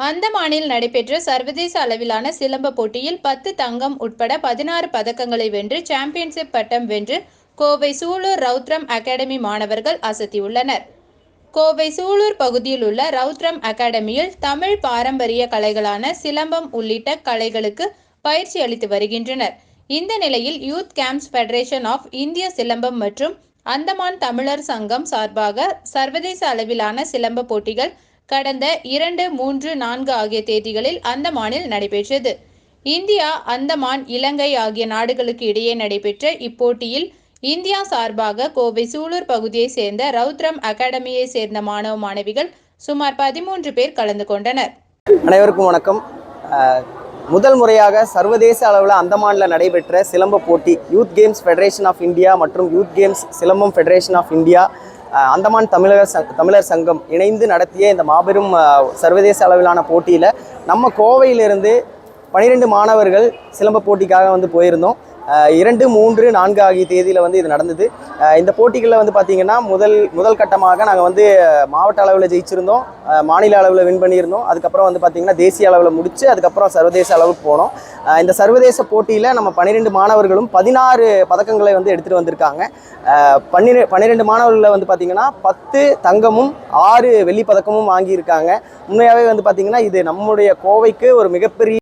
அந்தமானில் நடைபெற்ற சர்வதேச அளவிலான சிலம்ப போட்டியில் பத்து தங்கம் உட்பட பதினாறு பதக்கங்களை வென்று சாம்பியன்ஷிப் பட்டம் வென்று கோவை சூலூர் ரவுத்ரம் அகாடமி மாணவர்கள் அசத்தியுள்ளனர். கோவை சூலூர் பகுதியில் உள்ள ரவுத்ரம் அகாடமியில் தமிழ் பாரம்பரிய கலைகளான சிலம்பம் உள்ளிட்ட கலைகளுக்கு பயிற்சி அளித்து வருகின்றனர். இந்த நிலையில் யூத் கேம்ப்ஸ் ஃபெடரேஷன் ஆஃப் இந்திய சிலம்பம் மற்றும் அந்தமான் தமிழர் சங்கம் சார்பாக சர்வதேச அளவிலான சிலம்ப போட்டிகள் கடந்த இரண்டு மூன்று நான்கு ஆகிய தேதிகளில் அந்தமானில் நடைபெற்றது. இந்தியா அந்தமான் இலங்கை ஆகிய நாடுகளுக்கு இடையே நடைபெற்ற இப்போட்டியில் இந்தியா சார்பாக கோவை சூலூர் பகுதியைச் சேர்ந்த ரவுத்ரம் அகாடமியை சேர்ந்த மாணவ மாணவிகள் சுமார் பதிமூன்று பேர் கலந்து கொண்டனர். அனைவருக்கும் வணக்கம். முதல் முறையாக சர்வதேச அளவில் அந்தமானில் நடைபெற்ற சிலம்ப போட்டி youth games federation of India மற்றும் youth games silambam federation of India Andaman தமிழர் சங் தமிழர் சங்கம் இணைந்து நடத்திய இந்த மாபெரும் சர்வதேச அளவிலான போட்டியில் நம்ம கோவையிலிருந்து பனிரெண்டு மாணவர்கள் சிலம்ப போட்டிக்காக வந்து போயிருந்தோம். இரண்டு மூன்று நான்கு ஆகிய தேதியில் வந்து இது நடந்தது. இந்த போட்டிகளில் வந்து பார்த்திங்கன்னா முதல் முதல் கட்டமாக நாங்கள் வந்து மாவட்ட அளவில் ஜெயிச்சிருந்தோம். மாநில அளவில் வின் பண்ணியிருந்தோம். அதுக்கப்புறம் வந்து பார்த்திங்கன்னா தேசிய அளவில் முடித்து அதுக்கப்புறம் சர்வதேச அளவுக்கு போனோம். இந்த சர்வதேச போட்டியில் நம்ம பன்னிரெண்டு மாணவர்களும் பதினாறு பதக்கங்களை வந்து எடுத்துகிட்டு வந்திருக்காங்க. பன்னிரெ பன்னிரெண்டு மாணவர்களில் வந்து பார்த்திங்கன்னா பத்து தங்கமும் ஆறு வெள்ளி பதக்கமும் வாங்கியிருக்காங்க. உண்மையாகவே வந்து பார்த்திங்கன்னா இது நம்முடைய கோவைக்கு ஒரு மிகப்பெரிய